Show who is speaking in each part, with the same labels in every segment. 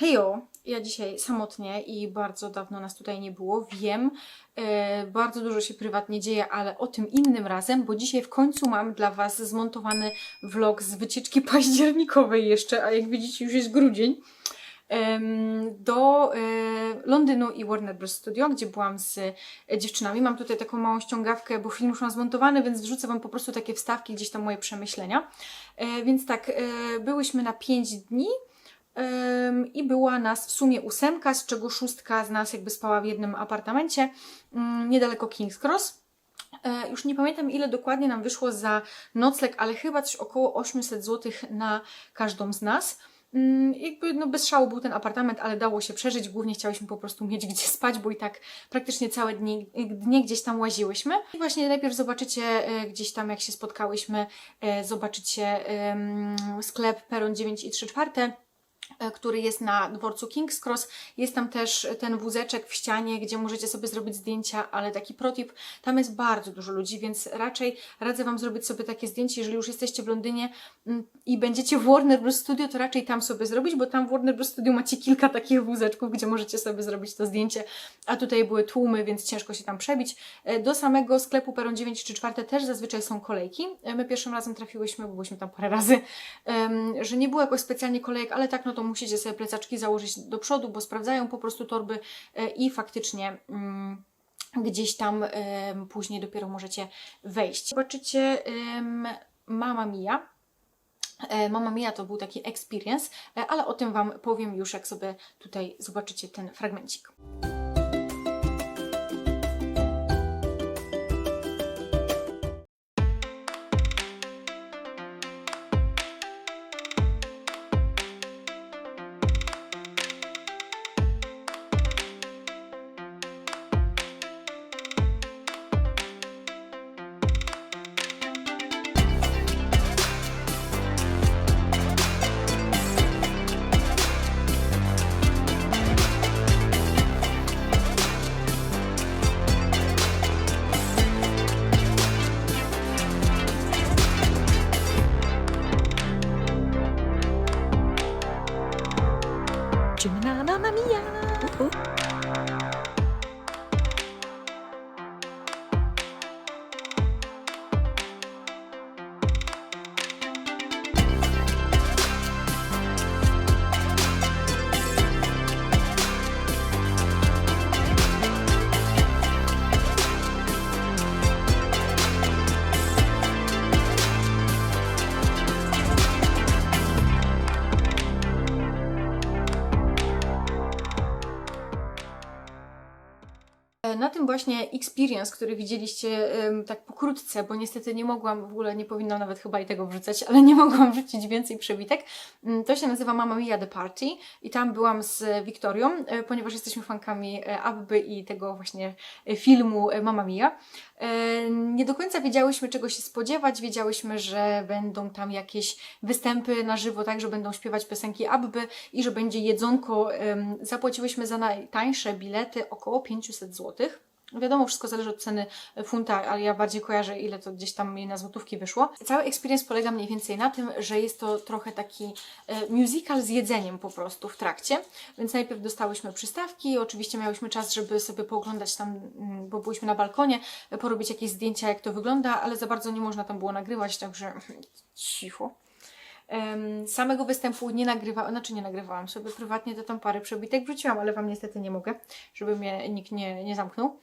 Speaker 1: Hejo, ja dzisiaj samotnie i bardzo dawno nas tutaj nie było. Wiem, e, bardzo dużo się prywatnie dzieje, ale o tym innym razem, bo dzisiaj w końcu mam dla Was zmontowany vlog z wycieczki październikowej jeszcze, a jak widzicie już jest grudzień. Do e, Londynu i Warner Bros. Studio, gdzie byłam z e, dziewczynami. Mam tutaj taką małą ściągawkę, bo film już mam zmontowany, więc wrzucę Wam po prostu takie wstawki, gdzieś tam moje przemyślenia. E, Więc tak, byłyśmy na 5 dni. I była nas w sumie ósemka, z czego szóstka z nas jakby spała w jednym apartamencie ym, niedaleko King's Cross. E, Już nie pamiętam ile dokładnie nam wyszło za nocleg, ale chyba coś około 800 zł na każdą z nas. Ym, Jakby no bez szału był ten apartament, ale dało się przeżyć. Głównie chciałyśmy po prostu mieć gdzie spać, bo i tak praktycznie całe dni, dnie gdzieś tam łaziłyśmy. I właśnie najpierw zobaczycie e, gdzieś tam jak się spotkałyśmy, e, zobaczycie sklep Peron 9 i 3 czwarte który jest na dworcu King's Cross. Jest tam też ten wózeczek w ścianie, gdzie możecie sobie zrobić zdjęcia, ale taki protip, tam jest bardzo dużo ludzi, więc raczej radzę Wam zrobić sobie takie zdjęcie, jeżeli już jesteście w Londynie mm, i będziecie w Warner Bros. Studio, to raczej tam sobie zrobić, bo tam w Warner Bros. Studio macie kilka takich wózeczków, gdzie możecie sobie zrobić to zdjęcie, a tutaj były tłumy, więc ciężko się tam przebić. E, Do samego sklepu Peron 9 czy 4 też zazwyczaj są kolejki. E, My pierwszym razem trafiłyśmy, bo byliśmy tam parę razy, że nie było jakoś specjalnie kolejek, ale tak, no to musicie sobie plecaczki założyć do przodu, bo sprawdzają po prostu torby e, i faktycznie mm, gdzieś tam później dopiero możecie wejść. Zobaczycie Mama Mia. E, Mama Mia to był taki experience, e, ale o tym Wam powiem już, jak sobie tutaj zobaczycie ten fragmencik. Właśnie experience, który widzieliście tak pokrótce, bo niestety nie mogłam, w ogóle nie powinnam nawet chyba i tego wrzucać, ale nie mogłam wrzucić więcej przebitek. Mm, To się nazywa Mamma Mia The Party i tam byłam z Wiktorią, e, ponieważ jesteśmy fankami e, Abby i tego właśnie e, filmu Mamma Mia. Nie do końca wiedziałyśmy czego się spodziewać, wiedziałyśmy, że będą tam jakieś występy na żywo, tak, że będą śpiewać piosenki Abby i że będzie jedzonko. Zapłaciłyśmy za najtańsze bilety około 500 zł. Wiadomo, wszystko zależy od ceny funta, ale ja bardziej kojarzę, ile to gdzieś tam mi na złotówki wyszło. Cały experience polega mniej więcej na tym, że jest to trochę taki e, musical z jedzeniem po prostu w trakcie. Więc najpierw dostałyśmy przystawki, oczywiście miałyśmy czas, żeby sobie pooglądać tam, mm, bo byliśmy na balkonie, e, porobić jakieś zdjęcia, jak to wygląda, ale za bardzo nie można tam było nagrywać, także cicho. Samego występu nie nagrywałam, znaczy nie nagrywałam sobie prywatnie, to tam parę przebitek wrzuciłam, ale Wam niestety nie mogę, żeby mnie nikt nie, nie zamknął.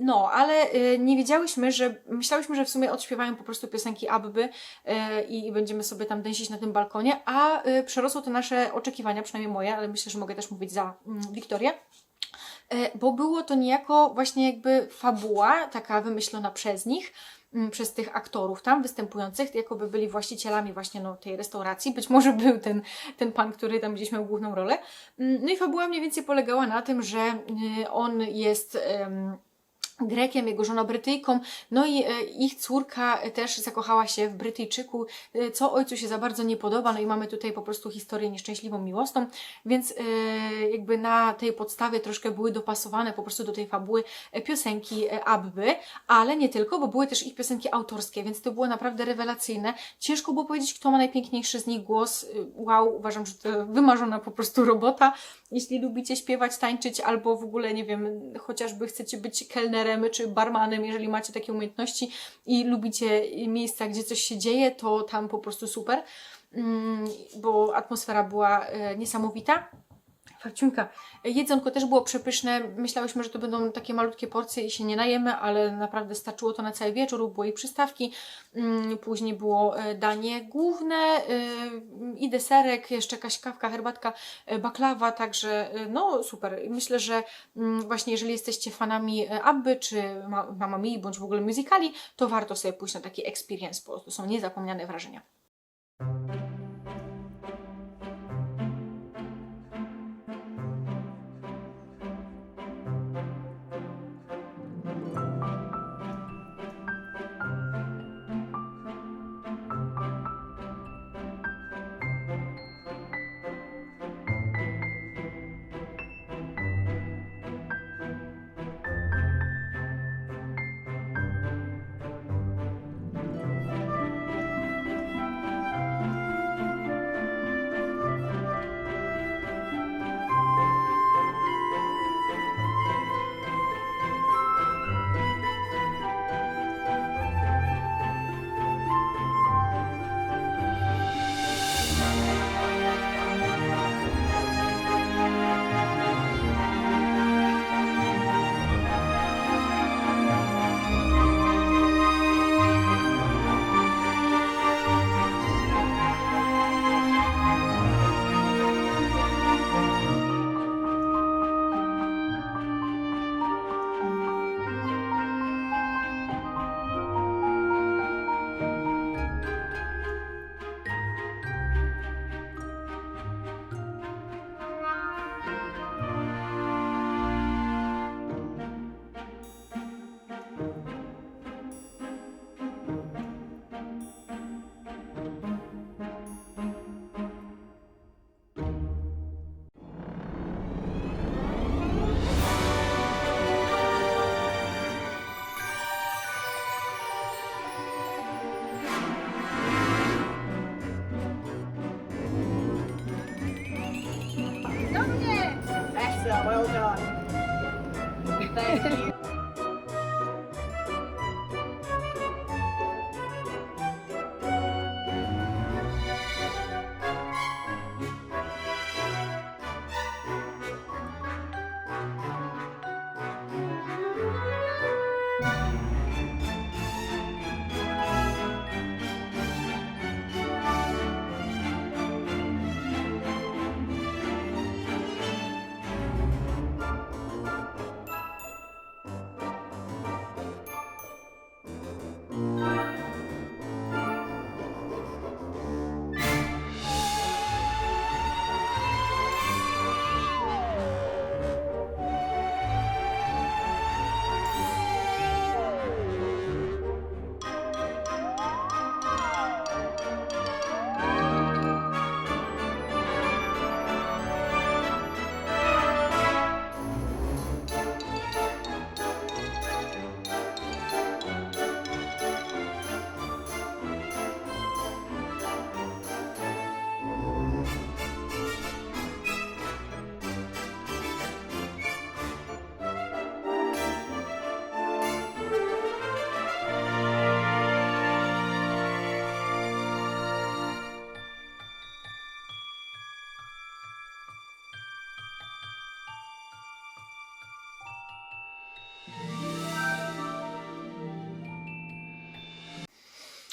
Speaker 1: No, ale y, nie wiedziałyśmy, że myślałyśmy, że w sumie odśpiewają po prostu piosenki Abby y, i, będziemy sobie tam dęsić na tym balkonie, a y, przerosło to nasze oczekiwania, przynajmniej moje, ale myślę, że mogę też mówić za mm, Wiktorię. E, bo było to niejako właśnie jakby fabuła, taka wymyślona przez nich, przez tych aktorów tam występujących, jakoby byli właścicielami właśnie no, tej restauracji. Być może był ten, ten pan, który tam gdzieś miał główną rolę. Mm, No i fabuła mniej więcej polegała na tym, że y, on jest em, Grekiem, jego żoną Brytyjką, no i e, ich córka e, też zakochała się w Brytyjczyku, e, co ojcu się za bardzo nie podoba, no i mamy tutaj po prostu historię nieszczęśliwą, miłosną, więc jakby na tej podstawie troszkę były dopasowane po prostu do tej fabuły piosenki Abby, ale nie tylko, bo były też ich piosenki autorskie, więc to było naprawdę rewelacyjne. Ciężko było powiedzieć, kto ma najpiękniejszy z nich głos. Wow, uważam, że to wymarzona po prostu robota. Jeśli lubicie śpiewać, tańczyć, albo w ogóle, nie wiem, chociażby chcecie być kelnerem czy barmanem, jeżeli macie takie umiejętności i lubicie miejsca, gdzie coś się dzieje, to tam po prostu super, Mm, bo atmosfera była e, niesamowita. Farciunka. Jedzonko też było przepyszne. Myślałyśmy, że to będą takie malutkie porcje i się nie najemy, ale naprawdę starczyło to na cały wieczór. Były i przystawki. Mm, Później było e, danie główne e, i deserek, jeszcze jakaś kawka, herbatka, e, baklawa, także no super. Myślę, że mm, właśnie jeżeli jesteście fanami Abby czy ma- Mamma Mia bądź w ogóle musicali, to warto sobie pójść na taki experience, bo to są niezapomniane wrażenia.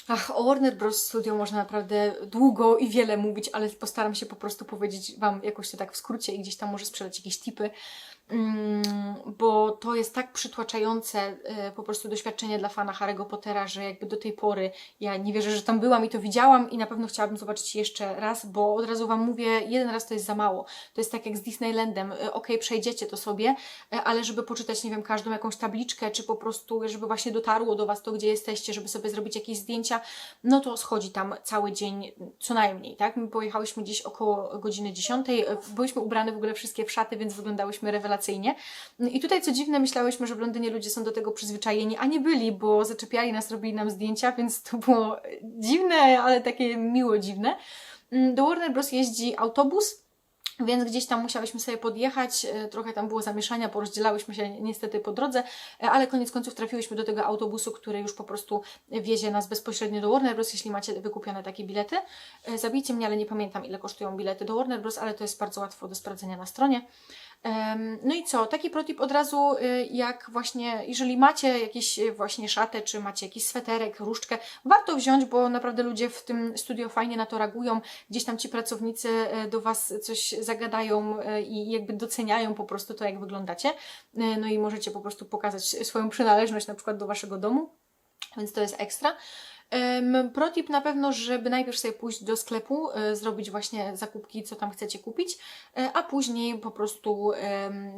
Speaker 1: Ach, o Warner Bros. Studio można naprawdę długo i wiele mówić, ale postaram się po prostu powiedzieć Wam jakoś to tak w skrócie i gdzieś tam może sprzedać jakieś tipy. Mm, bo to jest tak przytłaczające e, po prostu doświadczenie dla fana Harry'ego Pottera, że jakby do tej pory ja nie wierzę, że tam byłam i to widziałam i na pewno chciałabym zobaczyć jeszcze raz, bo od razu Wam mówię, jeden raz to jest za mało. To jest tak jak z Disneylandem, E, okej, przejdziecie to sobie, e, ale żeby poczytać, nie wiem, każdą jakąś tabliczkę, czy po prostu, żeby właśnie dotarło do Was to, gdzie jesteście, żeby sobie zrobić jakieś zdjęcia, no to schodzi tam cały dzień co najmniej, tak? My pojechałyśmy gdzieś około godziny 10, e, byłyśmy ubrane w ogóle wszystkie w szaty, więc wyglądałyśmy rewelacyjnie. I tutaj co dziwne, myślałyśmy, że w Londynie ludzie są do tego przyzwyczajeni, a nie byli, bo zaczepiali nas, robili nam zdjęcia, więc to było dziwne, ale takie miło dziwne. Mm, Do Warner Bros. jeździ autobus, więc gdzieś tam musiałyśmy sobie podjechać, e, trochę tam było zamieszania, porozdzielałyśmy się niestety po drodze, e, ale koniec końców trafiłyśmy do tego autobusu, który już po prostu wiezie nas bezpośrednio do Warner Bros., jeśli macie wykupione takie bilety. E, Zabijcie mnie, ale nie pamiętam ile kosztują bilety do Warner Bros., ale to jest bardzo łatwo do sprawdzenia na stronie. No i co? Taki protip od razu, y, jak właśnie, jeżeli macie jakieś y, właśnie szatę, czy macie jakiś sweterek, różdżkę, warto wziąć, bo naprawdę ludzie w tym studio fajnie na to reagują. Gdzieś tam ci pracownicy y, do Was coś zagadają i jakby doceniają po prostu to, jak wyglądacie. No i możecie po prostu pokazać swoją przynależność na przykład do Waszego domu, więc to jest ekstra. Protip na pewno, żeby najpierw sobie pójść do sklepu, e, zrobić właśnie zakupki, co tam chcecie kupić, e, a później po prostu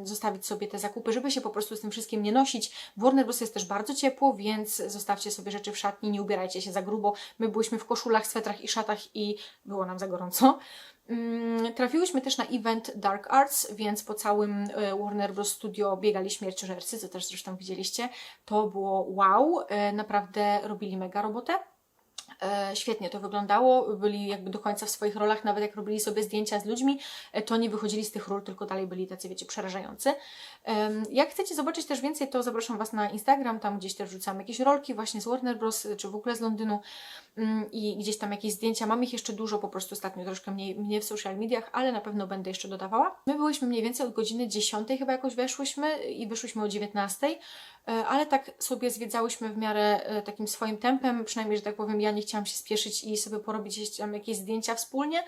Speaker 1: zostawić sobie te zakupy, żeby się po prostu z tym wszystkim nie nosić. W Warner Bros. jest też bardzo ciepło, więc zostawcie sobie rzeczy w szatni, nie ubierajcie się za grubo. My byliśmy w koszulach, swetrach i szatach i było nam za gorąco. Mm, Trafiłyśmy też na event Dark Arts, więc po całym e, Warner Bros. Studio biegali śmierciożercy, co też zresztą widzieliście. To było wow, e, naprawdę robili mega robotę. E, Świetnie to wyglądało, byli jakby do końca w swoich rolach, nawet jak robili sobie zdjęcia z ludźmi, to nie wychodzili z tych ról, tylko dalej byli tacy, wiecie, przerażający. Jak chcecie zobaczyć też więcej, to zapraszam Was na Instagram, tam gdzieś też wrzucam jakieś rolki właśnie z Warner Bros., czy w ogóle z Londynu i gdzieś tam jakieś zdjęcia. Mam ich jeszcze dużo, po prostu ostatnio troszkę mniej, mniej w social mediach, ale na pewno będę jeszcze dodawała. My byłyśmy mniej więcej od godziny 10 chyba jakoś weszłyśmy i wyszłyśmy o 19, e, ale tak sobie zwiedzałyśmy w miarę e, takim swoim tempem, przynajmniej, że tak powiem, ja nie chciałam się spieszyć i sobie porobić tam jakieś zdjęcia wspólnie.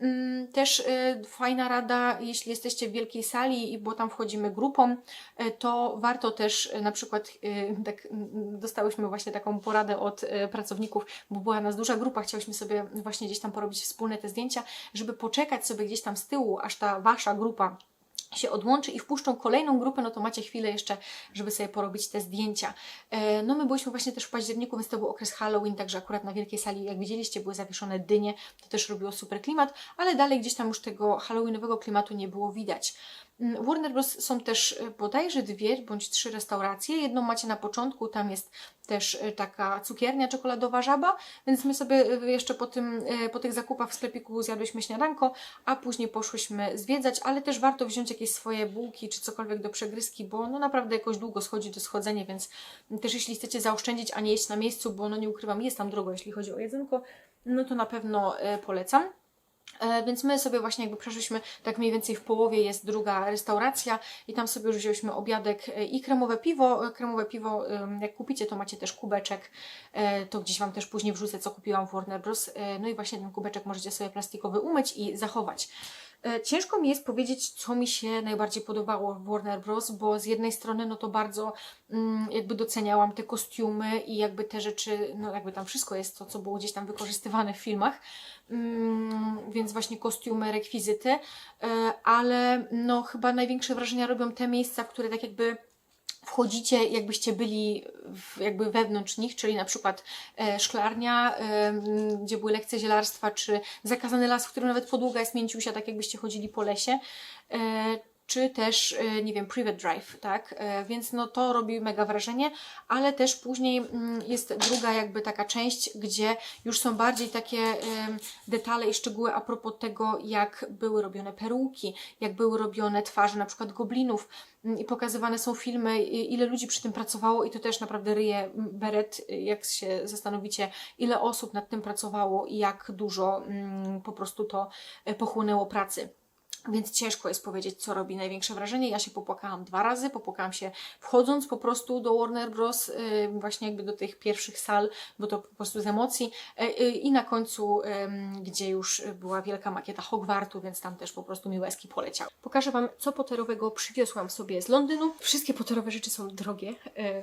Speaker 1: Mm, Też y, fajna rada, jeśli jesteście w wielkiej sali, bo tam wchodzimy grupą, y, to warto też y, na przykład, tak mm, dostałyśmy właśnie taką poradę od pracowników, bo była nas duża grupa, chciałyśmy sobie właśnie gdzieś tam porobić wspólne te zdjęcia, żeby poczekać sobie gdzieś tam z tyłu, aż ta wasza grupa się odłączy i wpuszczą kolejną grupę, no to macie chwilę jeszcze, żeby sobie porobić te zdjęcia. E, No my byliśmy właśnie też w październiku, więc to był okres Halloween, także akurat na wielkiej sali, jak widzieliście, były zawieszone dynie, to też robiło super klimat, ale dalej gdzieś tam już tego halloweenowego klimatu nie było widać. Mm, Warner Bros. są też e, bodajże dwie bądź trzy restauracje. Jedną macie na początku, tam jest też e, taka cukiernia czekoladowa żaba, więc my sobie e, jeszcze po, tym, po tych zakupach w sklepiku zjadłyśmy śniadanko, a później poszłyśmy zwiedzać, ale też warto wziąć jakieś swoje bułki czy cokolwiek do przegryzki, bo no naprawdę jakoś długo schodzi to schodzenie, więc też jeśli chcecie zaoszczędzić, a nie jeść na miejscu, bo no nie ukrywam, jest tam drogo, jeśli chodzi o jedzonko, no to na pewno polecam. E, Więc my sobie właśnie jakby przeszliśmy, tak mniej więcej w połowie jest druga restauracja i tam sobie już wzięliśmy obiadek e, i kremowe piwo. E, Kremowe piwo, jak kupicie, to macie też kubeczek, to gdzieś Wam też później wrzucę, co kupiłam w Warner Bros. No i właśnie ten kubeczek możecie sobie plastikowy umyć i zachować. E, Ciężko mi jest powiedzieć, co mi się najbardziej podobało w Warner Bros., bo z jednej strony no to bardzo mm, jakby doceniałam te kostiumy i jakby te rzeczy, no jakby tam wszystko jest to, co było gdzieś tam wykorzystywane w filmach, mm, więc właśnie kostiumy, rekwizyty, e, ale no chyba największe wrażenia robią te miejsca, które tak jakby wchodzicie, jakbyście byli w, jakby wewnątrz nich, czyli na przykład e, szklarnia, e, gdzie były lekcje zielarstwa, czy zakazany las, w którym nawet podłoga jest mięciusia, tak jakbyście chodzili po lesie, e, czy też, e, nie wiem, private drive, tak? E, Więc no to robi mega wrażenie, ale też później mm, jest druga jakby taka część, gdzie już są bardziej takie detale i szczegóły a propos tego, jak były robione peruki, jak były robione twarze na przykład goblinów mm, i pokazywane są filmy, ile ludzi przy tym pracowało i to też naprawdę ryje mm, beret, y, jak się zastanowicie, ile osób nad tym pracowało i jak dużo po prostu to pochłonęło pracy.
Speaker 2: Więc ciężko jest powiedzieć, co robi największe wrażenie. Ja się popłakałam dwa razy. Popłakałam się wchodząc po prostu do Warner Bros., y, właśnie jakby do tych pierwszych sal, bo to po prostu z emocji. Y, y, I na końcu, gdzie już była wielka makieta Hogwartu, więc tam też po prostu mi łezki poleciały. Pokażę Wam, co poterowego przywiozłam sobie z Londynu. Wszystkie poterowe rzeczy są drogie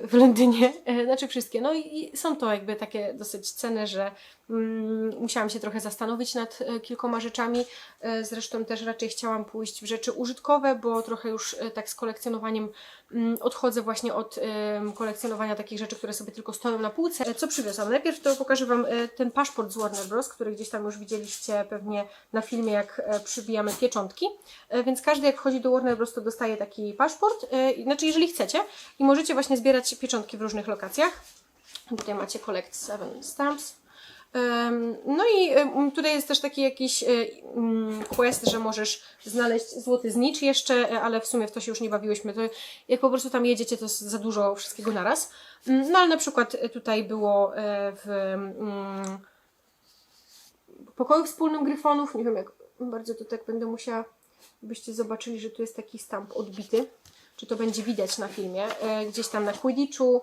Speaker 2: y, w Londynie, y, znaczy wszystkie. No i, są to jakby takie dosyć cenne, że mm, musiałam się trochę zastanowić nad kilkoma rzeczami. Zresztą też raczej chciałam pójść w rzeczy użytkowe, bo trochę już y, tak z kolekcjonowaniem mm, odchodzę właśnie od kolekcjonowania takich rzeczy, które sobie tylko stoją na półce. E, Co przywiozłam? Najpierw to pokażę Wam y, ten paszport z Warner Bros., który gdzieś tam już widzieliście pewnie na filmie, jak e, przybijamy pieczątki. E, Więc każdy jak wchodzi do Warner Bros. to dostaje taki paszport, znaczy jeżeli chcecie i możecie właśnie zbierać pieczątki w różnych lokacjach. Tutaj macie Collect 7 Stamps. No i tutaj jest też taki jakiś e, mm, quest, że możesz znaleźć złoty znicz jeszcze, e, ale w sumie w to się już nie bawiłyśmy. To jak po prostu tam jedziecie, to jest za dużo wszystkiego naraz. Mm, No ale na przykład e, tutaj było w mm, pokoju wspólnym Gryfonów, nie wiem jak bardzo to tak będę musiała, byście zobaczyli, że tu jest taki stamp odbity, czy to będzie widać na filmie, gdzieś tam na Quidditchu,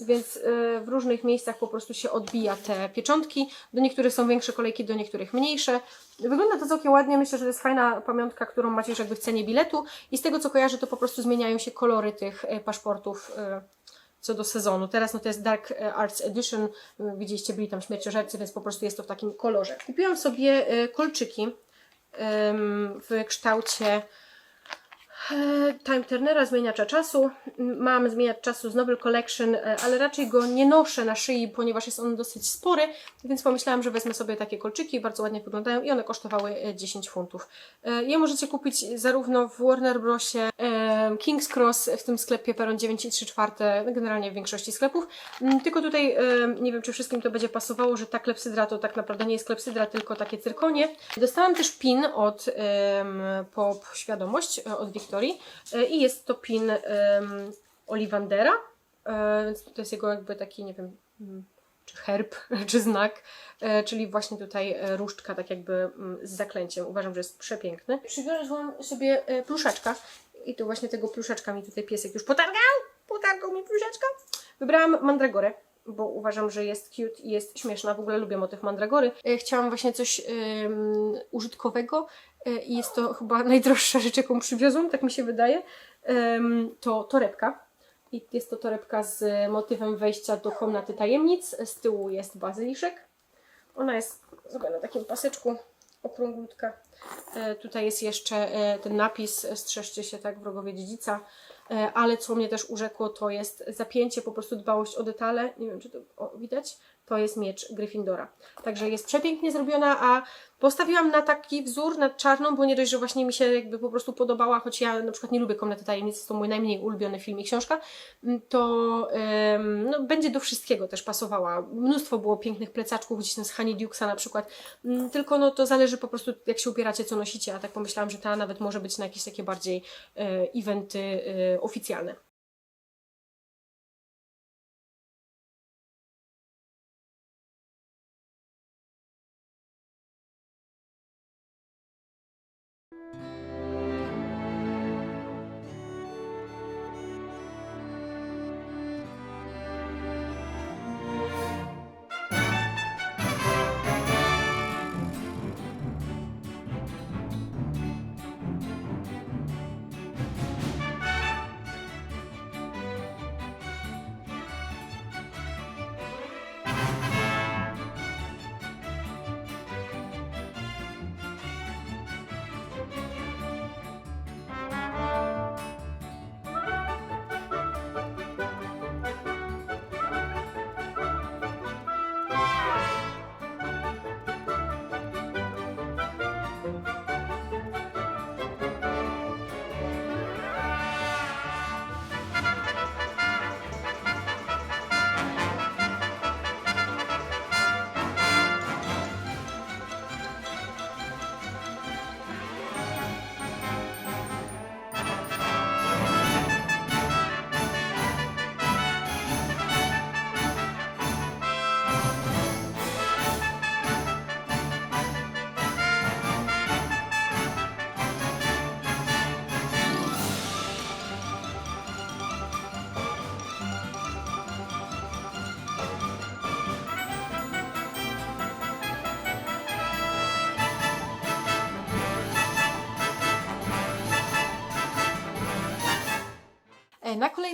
Speaker 2: więc y, w różnych miejscach po prostu się odbija te pieczątki. Do niektórych są większe kolejki, do niektórych mniejsze. Wygląda to całkiem ładnie. Myślę, że to jest fajna pamiątka, którą macie już jakby w cenie biletu. I z tego co kojarzę, to po prostu zmieniają się kolory tych y, paszportów y, co do sezonu. Teraz no to jest Dark Arts Edition. Widzieliście, byli tam śmierciożercy, więc po prostu jest to w takim kolorze. Kupiłam sobie kolczyki w kształcie Time Turnera, zmieniacza czasu. Mam zmieniacz czasu z Novel Collection, e, ale raczej go nie noszę na szyi, ponieważ jest on dosyć spory, więc pomyślałam, że wezmę sobie takie kolczyki, bardzo ładnie wyglądają i one kosztowały e, 10 funtów. E, Je możecie kupić zarówno w Warner Brosie, e, King's Cross, w tym sklepie Peron 9 i 3 czwarte, generalnie w większości sklepów. Mm, Tylko tutaj, e, nie wiem czy wszystkim to będzie pasowało, że ta klepsydra to tak naprawdę nie jest klepsydra, tylko takie cyrkonie. Dostałam też pin od Pop Świadomość, e, od Wiktorii e, i jest to pin em, Olivandera, e, więc to jest jego jakby taki, nie wiem, mm, czy herb, czy znak, e, czyli właśnie tutaj różdżka tak jakby mm, z zaklęciem. Uważam, że jest przepiękny. Przywiozłam sobie pluszaczka i to właśnie tego pluszaczka mi tutaj piesek już potargał, potargał mi pluszaczka. Wybrałam mandragorę, bo uważam, że jest cute i jest śmieszna. W ogóle lubię motyw mandragory. Chciałam właśnie coś em, użytkowego i jest to chyba najdroższa rzecz, jaką przywiozłam, tak mi się wydaje. To torebka. I jest to torebka z motywem wejścia do komnaty tajemnic. Z tyłu jest bazyliszek. Ona jest zrobiona na takim paseczku, okrąglutka. E, Tutaj jest jeszcze e, ten napis, e, strzeżcie się tak, wrogowie dziedzica. E, Ale co mnie też urzekło, to jest zapięcie, po prostu dbałość o detale. Nie wiem, czy to widać. To jest miecz Gryffindora. Także jest przepięknie zrobiona, a postawiłam na taki wzór, na czarną, bo nie dość, że właśnie mi się jakby po prostu podobała, choć ja na przykład nie lubię Komnaty Tajemnic, to mój najmniej ulubiony film i książka, m, to no, będzie do wszystkiego też pasowała. Mnóstwo było pięknych plecaczków, gdzieś tam z Honeydukesa na przykład, M, tylko no to zależy po prostu jak się ubieracie, co nosicie, a tak pomyślałam, że ta nawet może być na jakieś takie bardziej e, eventy e, oficjalne.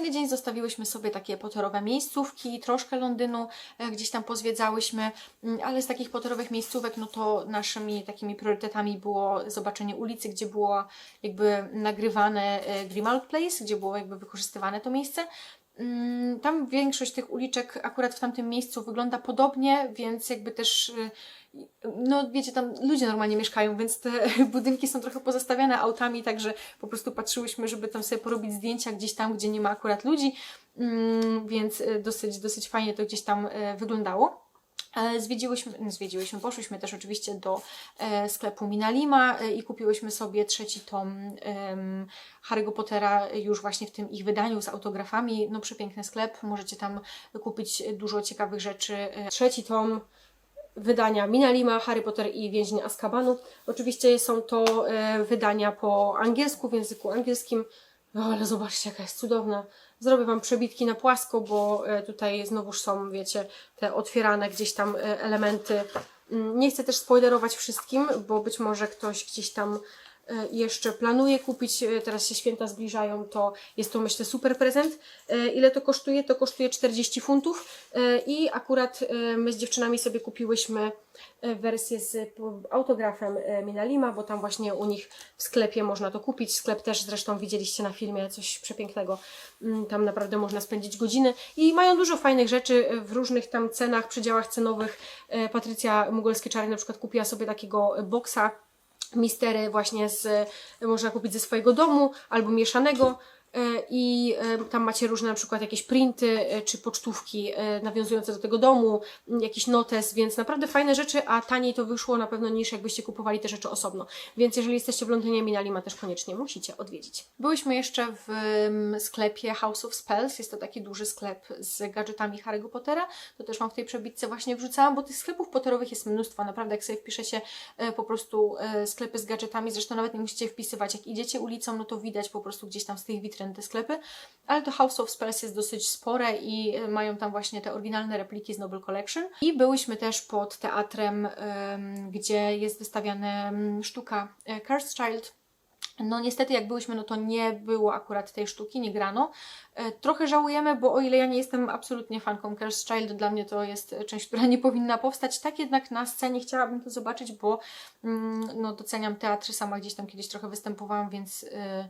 Speaker 1: Kolejny dzień zostawiłyśmy sobie takie potorowe miejscówki, troszkę Londynu e, gdzieś tam pozwiedzałyśmy, mm, ale z takich potorowych miejscówek, no to naszymi takimi priorytetami było zobaczenie ulicy, gdzie było jakby nagrywane e, Grimald Place, gdzie było jakby wykorzystywane to miejsce. Mm, Tam większość tych uliczek akurat w tamtym miejscu wygląda podobnie, więc jakby też, y, no wiecie, tam ludzie normalnie mieszkają, więc te budynki są trochę pozastawiane autami, także po prostu patrzyłyśmy, żeby tam sobie porobić zdjęcia gdzieś tam, gdzie nie ma akurat ludzi, Mm, więc y, dosyć, dosyć fajnie to gdzieś tam y, wyglądało. E, Zwiedziłyśmy, no, zwiedziłyśmy, poszłyśmy też oczywiście do e, sklepu Minalima e, i kupiłyśmy sobie trzeci tom em, Harry'ego Pottera już właśnie w tym ich wydaniu z autografami. No przepiękny sklep, możecie tam kupić dużo ciekawych rzeczy. E,
Speaker 2: trzeci tom wydania Minalima, Harry Potter i Więźnie Azkabanu. Oczywiście są to e, wydania po angielsku, w języku angielskim. No ale zobaczcie, jaka jest cudowna. Zrobię Wam przebitki na płasko, bo e, tutaj znowuż są, wiecie, te otwierane gdzieś tam e, elementy. Mm, Nie chcę też spoilerować wszystkim, bo być może ktoś gdzieś tam jeszcze planuje kupić, e, teraz się święta zbliżają, to jest to myślę super prezent. E, Ile to kosztuje? To kosztuje 40 funtów E, i akurat e, my z dziewczynami sobie kupiłyśmy e, wersję z autografem e, Minalima, bo tam właśnie u nich w sklepie można to kupić. Sklep też zresztą widzieliście na filmie, coś przepięknego. Mm, Tam naprawdę można spędzić godziny i mają dużo fajnych rzeczy e, w różnych tam cenach, przedziałach cenowych. E, Patrycja Mugolskie Czary na przykład kupiła sobie takiego boksa mistery właśnie z, można kupić ze swojego domu albo mieszanego i e, tam macie różne na przykład jakieś printy e, czy pocztówki e, nawiązujące do tego domu, jakiś notes, więc naprawdę fajne rzeczy, a taniej to wyszło na pewno niż jakbyście kupowali te rzeczy osobno. Więc jeżeli jesteście w Londynie, Minalima też koniecznie musicie odwiedzić.
Speaker 1: Byłyśmy jeszcze w sklepie House of Spells. Jest to taki duży sklep z gadżetami Harry'ego Pottera. To też Wam w tej przebitce właśnie wrzucałam, bo tych sklepów potterowych jest mnóstwo. Naprawdę, jak sobie e, po prostu e, sklepy z gadżetami, zresztą nawet nie musicie wpisywać. Jak idziecie ulicą, no to widać po prostu gdzieś tam z tych te sklepy. Ale to House of Spells jest dosyć spore i e, mają tam właśnie te oryginalne repliki z Noble Collection. I byłyśmy też pod teatrem, em, gdzie jest wystawiana mm, sztuka e, Cursed Child. No niestety jak byłyśmy, no to nie było akurat tej sztuki, nie grano. E, Trochę żałujemy, bo o ile ja nie jestem absolutnie fanką Cursed Child, dla mnie to jest część, która nie powinna powstać, tak jednak na scenie chciałabym to zobaczyć, bo mm, no, doceniam teatry, sama gdzieś tam kiedyś trochę występowałam, więc e,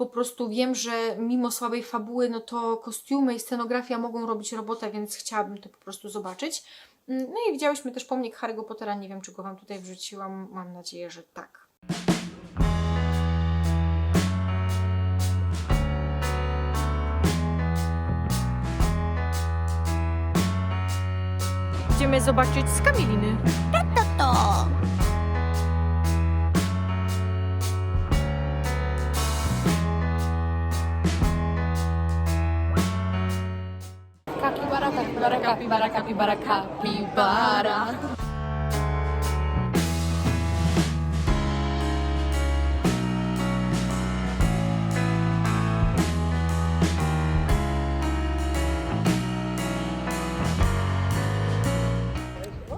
Speaker 1: po prostu wiem, że mimo słabej fabuły, no to kostiumy i scenografia mogą robić robotę, więc chciałabym to po prostu zobaczyć. Mm, No i widziałyśmy też pomnik Harry'ego Pottera, nie wiem czy go Wam tutaj wrzuciłam, mam nadzieję, że tak.
Speaker 2: Idziemy zobaczyć z Kamiliny.
Speaker 3: Capybara, capybara, capybara, capybara, capybara.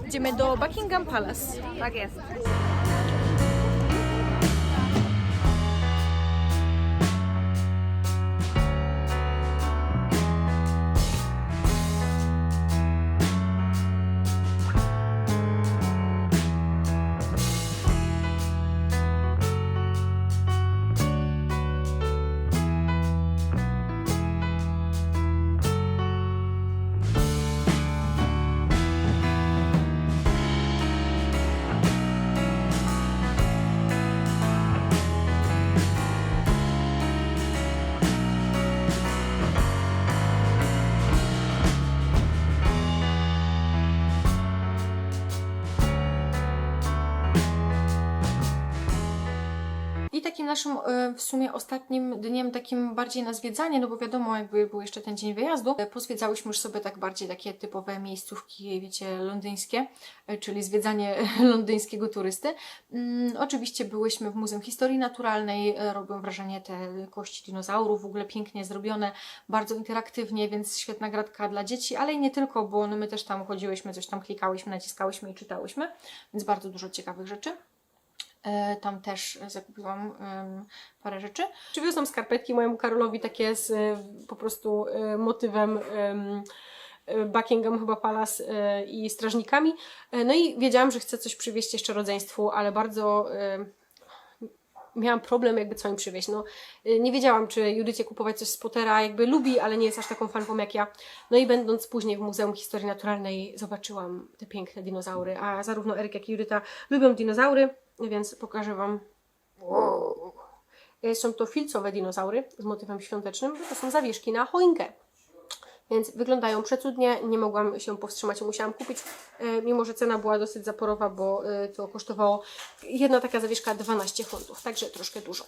Speaker 2: Idziemy do Buckingham Palace.
Speaker 3: Tak jest.
Speaker 1: Naszym e, w sumie ostatnim dniem, takim bardziej na zwiedzanie, no bo wiadomo, jakby był jeszcze ten dzień wyjazdu, e, pozwiedzałyśmy już sobie tak bardziej takie typowe miejscówki, wiecie, londyńskie, e, czyli zwiedzanie londyńskiego turysty. Mm, oczywiście byłyśmy w Muzeum Historii Naturalnej, robią wrażenie te kości dinozaurów, w ogóle pięknie zrobione, bardzo interaktywnie, więc świetna gratka dla dzieci, ale i nie tylko, bo no my też tam chodziłyśmy, coś tam klikałyśmy, naciskałyśmy i czytałyśmy, więc bardzo dużo ciekawych rzeczy. E, Tam też zakupiłam parę rzeczy.
Speaker 2: Przywiozłam skarpetki mojemu Karolowi takie z e, po prostu e, motywem em, Buckingham chyba Palace i strażnikami. No i wiedziałam, że chcę coś przywieźć jeszcze rodzeństwu, ale bardzo miałam problem jakby co im przywieźć. No, nie wiedziałam, czy Judycie kupować coś z Pottera, jakby lubi, ale nie jest aż taką fanką jak ja. No i będąc później w Muzeum Historii Naturalnej zobaczyłam te piękne dinozaury, a zarówno Eryk, jak i Judyta lubią dinozaury, więc pokażę Wam. E, Są to filcowe dinozaury z motywem świątecznym, to są zawieszki na choinkę. Więc wyglądają przecudnie, nie mogłam się powstrzymać, musiałam kupić, e, mimo że cena była dosyć zaporowa, bo e, to kosztowało jedna taka zawieszka 12 funtów, także troszkę dużo.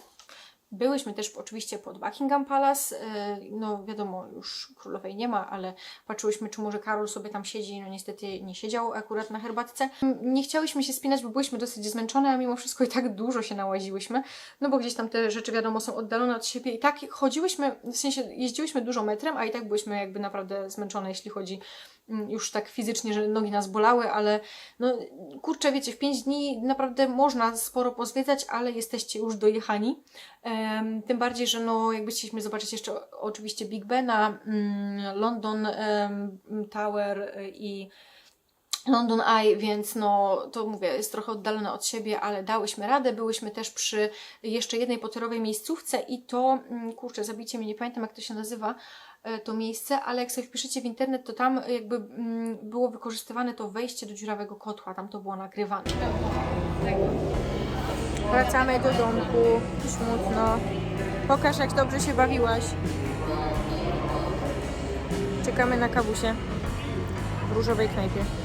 Speaker 1: Byłyśmy też oczywiście pod Buckingham Palace. e, No wiadomo, już królowej nie ma, ale patrzyłyśmy, czy może Karol sobie tam siedzi. No niestety nie siedział akurat na herbatce. Nie chciałyśmy się spinać, bo byłyśmy dosyć zmęczone, a mimo wszystko i tak dużo się nałaziłyśmy. No bo gdzieś tam te rzeczy wiadomo są oddalone od siebie i tak chodziłyśmy, w sensie jeździłyśmy dużo metrem, a i tak byłyśmy jakby naprawdę zmęczone, jeśli chodzi już tak fizycznie, że nogi nas bolały, ale no kurczę, wiecie, w 5 dni naprawdę można sporo pozwiedzać, ale jesteście już dojechani. Tym bardziej, że no jakby chcieliśmy zobaczyć jeszcze oczywiście Big Bena, mm, London Tower y, i London Eye, więc no to mówię, jest trochę oddalone od siebie, ale dałyśmy radę. Byłyśmy też przy jeszcze jednej poterowej miejscówce i to, mm, kurczę, zabicie mnie, nie pamiętam jak to się nazywa, e, to miejsce, ale jak sobie wpiszecie w internet, to tam jakby mm, było wykorzystywane to wejście do dziurawego kotła, tam to było nagrywane. Wracamy do domku, smutno. Pokaż jak dobrze się bawiłaś. Czekamy na kawusie w różowej knajpie.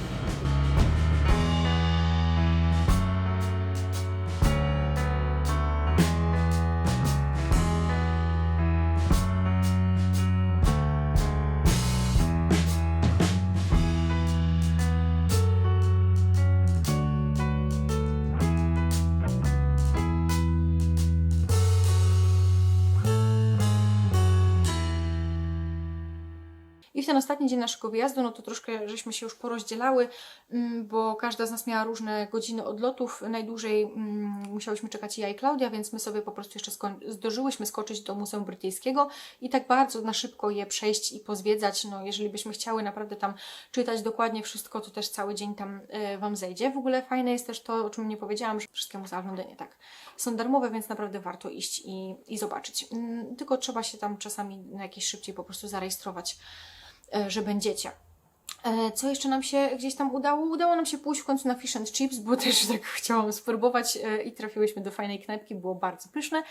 Speaker 1: Ten ostatni dzień naszego wyjazdu, no to troszkę żeśmy się już porozdzielały, mm, bo każda z nas miała różne godziny odlotów. Najdłużej mm, musiałyśmy czekać ja i Klaudia, więc my sobie po prostu jeszcze zdążyłyśmy skoczyć do Muzeum Brytyjskiego i tak bardzo na szybko je przejść i pozwiedzać. No, jeżeli byśmy chciały naprawdę tam czytać dokładnie wszystko, to też cały dzień tam e, Wam zejdzie. W ogóle fajne jest też to, o czym nie powiedziałam, że wszystkie muzea w Londynie tak są darmowe, więc naprawdę warto iść i, i zobaczyć. Mm, Tylko trzeba się tam czasami na jakieś szybciej po prostu zarejestrować że będziecie. E, Co jeszcze nam się gdzieś tam udało? Udało nam się pójść w końcu na fish and chips, bo też tak chciałam spróbować e, i trafiłyśmy do fajnej knajpki, było bardzo pyszne.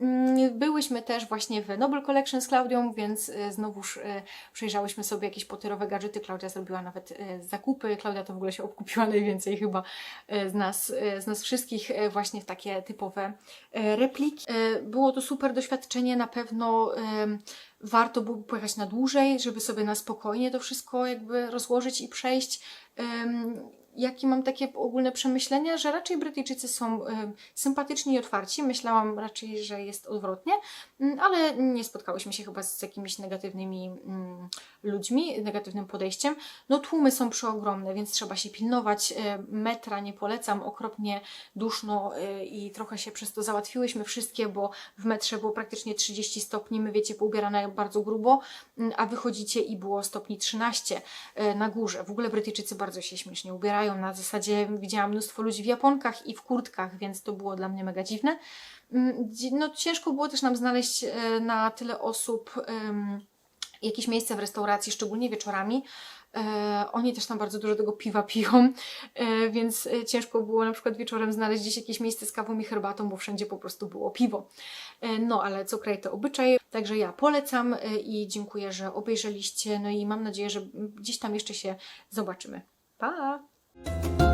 Speaker 1: Mm, Byłyśmy też właśnie w Noble Collection z Klaudią, więc e, znowuż e, przejrzałyśmy sobie jakieś poterowe gadżety. Klaudia zrobiła nawet e, zakupy. Klaudia to w ogóle się obkupiła najwięcej chyba z nas, z nas wszystkich właśnie w takie typowe repliki. Było to super doświadczenie, na pewno warto było pojechać na dłużej, żeby sobie na spokojnie to wszystko jakby rozłożyć i przejść. Jakie mam takie ogólne przemyślenia, że raczej Brytyjczycy są em, sympatyczni i otwarci. Myślałam raczej, że jest odwrotnie, Mm, ale nie spotkałyśmy się chyba z jakimiś negatywnymi mm, ludźmi, negatywnym podejściem. No tłumy są przeogromne, więc trzeba się pilnować. E, Metra nie polecam, okropnie duszno e, i trochę się przez to załatwiłyśmy wszystkie, bo w metrze było praktycznie 30 stopni, my wiecie, poubierane bardzo grubo, mm, a wychodzicie i było stopni 13 e, na górze. W ogóle Brytyjczycy bardzo się śmiesznie ubierają, na zasadzie widziałam mnóstwo ludzi w japonkach i w kurtkach, więc to było dla mnie mega dziwne. Mm, No ciężko było też nam znaleźć e, na tyle osób jakieś miejsce w restauracji, szczególnie wieczorami. E, oni też tam bardzo dużo tego piwa piją, e, więc ciężko było na przykład wieczorem znaleźć gdzieś jakieś miejsce z kawą i herbatą, bo wszędzie po prostu było piwo. No, ale co kraj to obyczaj, także ja polecam i dziękuję, że obejrzeliście, no i mam nadzieję, że gdzieś tam jeszcze się zobaczymy. Pa! Thank you